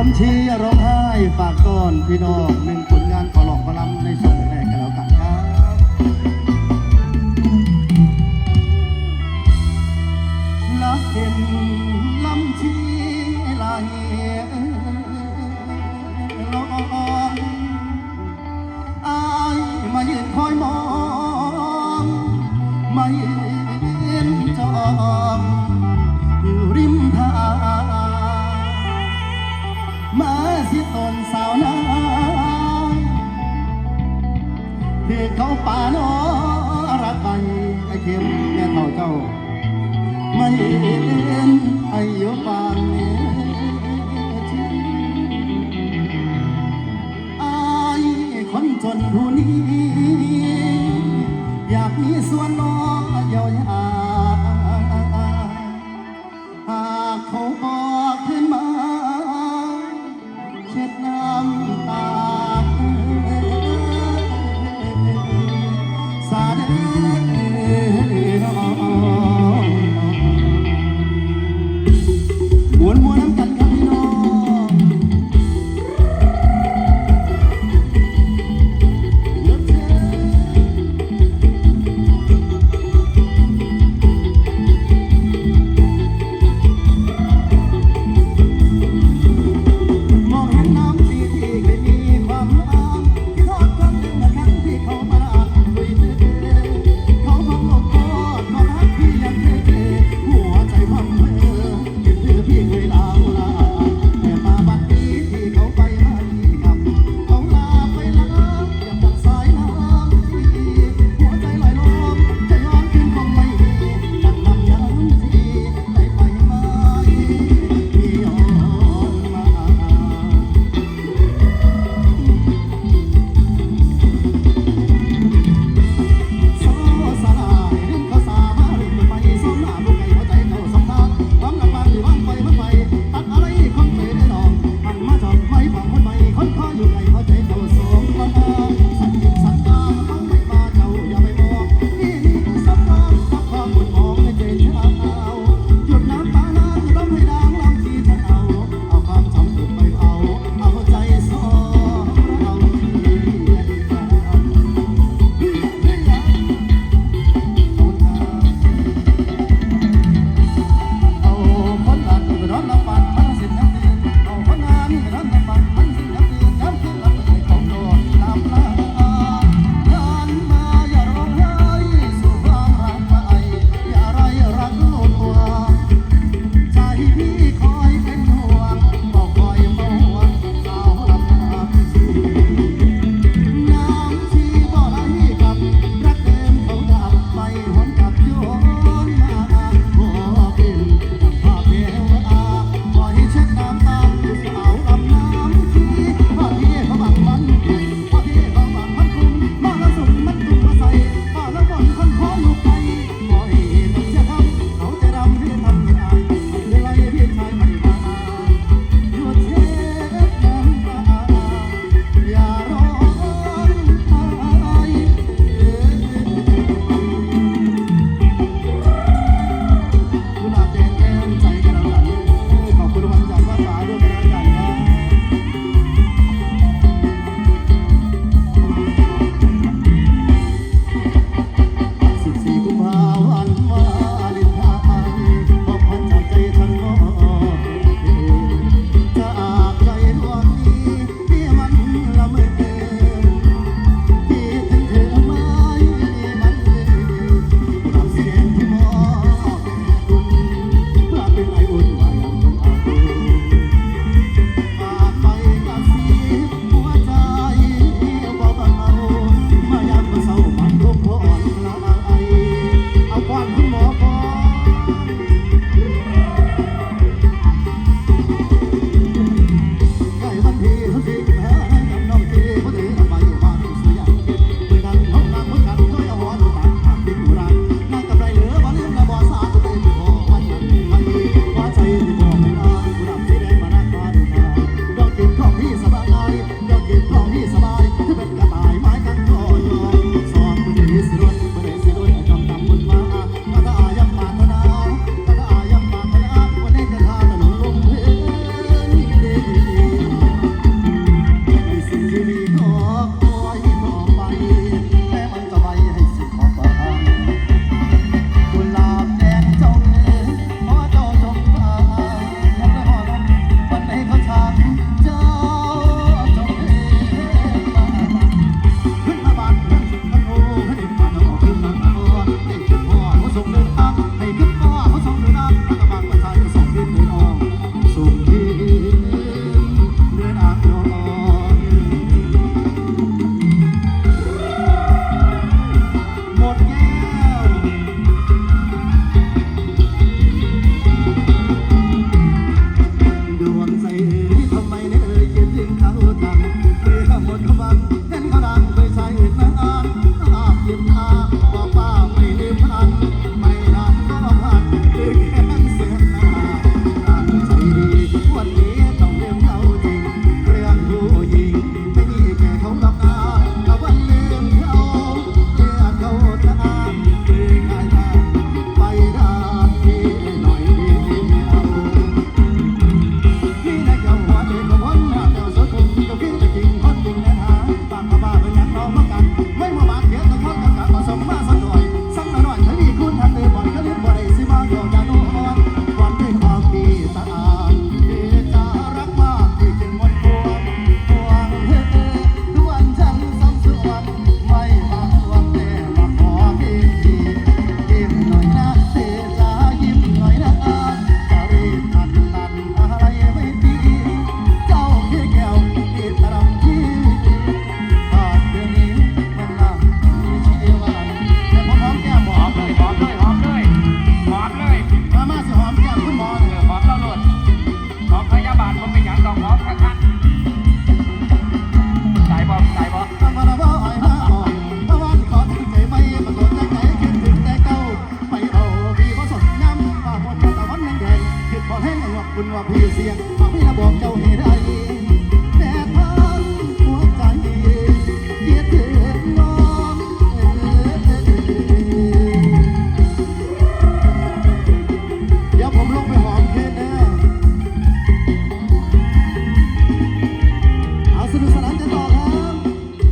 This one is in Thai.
ล้ำชี้ร้องไห้ฝากก่อนพี่น้องหนึ่ง ป่านอรักกัไอเข็มแม่เท่าเจ้าไม่เล่นไอ้ยปานไอคนจนผู้นี้อยากมีส่วนน้อยยาหากเขา